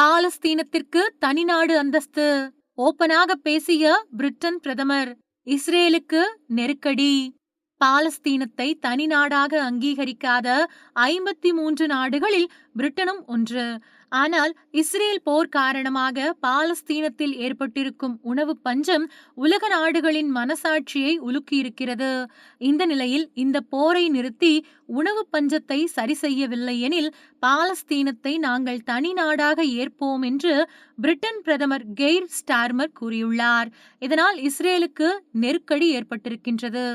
பாலஸ்தீனத்திற்கு தனிநாடு அந்தஸ்து. ஓப்பனாக பேசிய பிரிட்டன் பிரதமர் இஸ்ரேலுக்கு நெருக்கடி. பாலஸ்தீனத்தை தனி நாடாக அங்கீகரிக்காத ஐம்பத்தி மூன்று நாடுகளில் பிரிட்டனும் ஒன்று. ஆனால் இஸ்ரேல் போர் காரணமாக பாலஸ்தீனத்தில் ஏற்பட்டிருக்கும் உணவு பஞ்சம் உலக நாடுகளின் மனசாட்சியை உலுக்கியிருக்கிறது. இந்த நிலையில் இந்த போரை நிறுத்தி உணவு பஞ்சத்தை சரி செய்யவில்லை எனில் பாலஸ்தீனத்தை நாங்கள் தனி நாடாக ஏற்போம் என்று பிரிட்டன் பிரதமர் கெய்ர் ஸ்டார்மர் கூறியுள்ளார். இதனால் இஸ்ரேலுக்கு நெருக்கடி ஏற்பட்டிருக்கின்றது.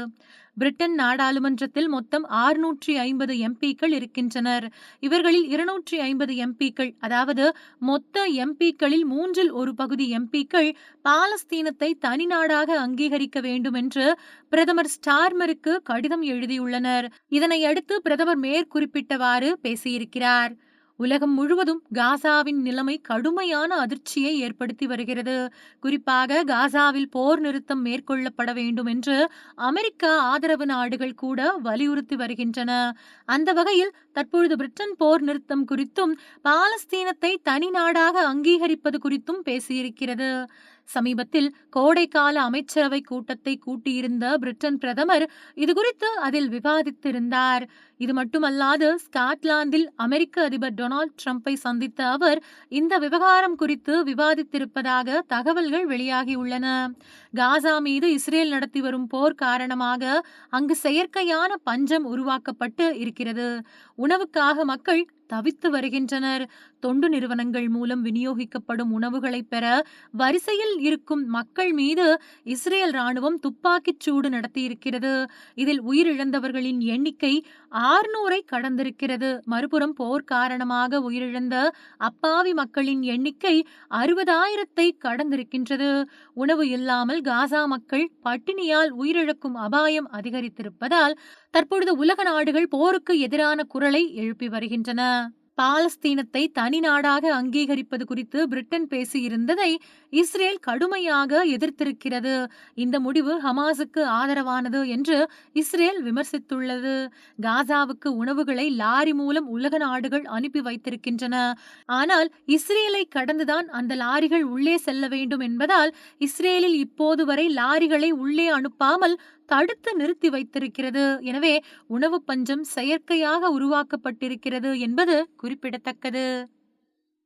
பிரிட்டன் நாடாளுமன்றத்தில் மொத்தம் ஆறுநூற்றி ஐம்பது எம்பிக்கள் இருக்கின்றனர். இவர்களில் இருநூற்றி ஐம்பது எம்பிக்கள் அதாவது மொத்த எம்பிக்களில் மூன்றில் ஒரு பகுதி எம்பிக்கள் பாலஸ்தீனத்தை தனி நாடாக அங்கீகரிக்க வேண்டும் என்று பிரதமர் ஸ்டார்மருக்கு கடிதம் எழுதியுள்ளனர். இதனையடுத்து பிரதமர் மேற்குறிப்பிட்டவாறு பேசியிருக்கிறார். உலகம் முழுவதும் காசாவின் நிலைமை கடுமையான அதிர்ச்சியை ஏற்படுத்தி வருகிறது. குறிப்பாக காசாவில் போர் நிறுத்தம் மேற்கொள்ளப்பட வேண்டும் என்று அமெரிக்கா ஆதரவு நாடுகள் கூட வலியுறுத்தி வருகின்றன. அந்த வகையில் தற்பொழுது பிரிட்டன் போர் நிறுத்தம் குறித்தும் பாலஸ்தீனத்தை தனி நாடாக அங்கீகரிப்பது குறித்தும் பேசியிருக்கிறது. சமீபத்தில் கோடைக்கால அமைச்சரவை கூட்டத்தை கூட்டியிருந்த பிரிட்டன் பிரதமர் இதுகுறித்து அதில் விவாதித்திருந்தார். இது மட்டுமல்லாது ஸ்காட்லாந்தில் அமெரிக்க அதிபர் டொனால்ட் ட்ரம்ப்பை சந்தித்த அவர் இந்த விவகாரம் குறித்து விவாதித்திருப்பதாக தகவல்கள் வெளியாகியுள்ளன. காசா மீது இஸ்ரேல் நடத்தி வரும் போர் காரணமாக அங்கு செயற்கையான பஞ்சம் உருவாக்கப்பட்டு இருக்கிறது. உணவுக்காக மக்கள் தவித்து வருகின்றனர். தொண்டு நிறுவனங்கள் மூலம் விநியோகிக்கப்படும் உணவுகளை பெற வரிசையில் இருக்கும் மக்கள் மீது இஸ்ரேல் ராணுவம் துப்பாக்கிச் சூடு நடத்தியிருக்கிறது. இதில் உயிரிழந்தவர்களின் எண்ணிக்கை ஆறுநூறை கடந்திருக்கிறது. மறுபுறம் போர் காரணமாக உயிரிழந்த அப்பாவி மக்களின் எண்ணிக்கை அறுபதாயிரத்தை கடந்திருக்கின்றது. உணவு இல்லாமல் காசா மக்கள் பட்டினியால் உயிரிழக்கும் அபாயம் அதிகரித்திருப்பதால் தற்பொழுது உலக நாடுகள் போருக்கு எதிரான குரலை எழுப்பி வருகின்றன. பாலஸ்தீனத்தை தனி நாடாக அங்கீகரிப்பது குறித்து பிரிட்டன் பேசியிருந்ததை இஸ்ரேல் கடுமையாக எதிர்த்திருக்கிறது. இந்த முடிவு ஹமாஸுக்கு ஆதரவானது என்று இஸ்ரேல் விமர்சித்துள்ளது. காசாவுக்கு உணவுகளை லாரி மூலம் உலக நாடுகள் அனுப்பி வைத்திருக்கின்றன. ஆனால் இஸ்ரேலை கடந்துதான் அந்த லாரிகள் உள்ளே செல்ல வேண்டும் என்பதால் இஸ்ரேலில் இப்போது வரை லாரிகளை உள்ளே அனுப்பாமல் தடுத்து நிறுத்தி வைத்திருக்கிறது. எனவே உணவு பஞ்சம் செயற்கையாக உருவாக்கப்பட்டிருக்கிறது என்பது குறிப்பிடத்தக்கது.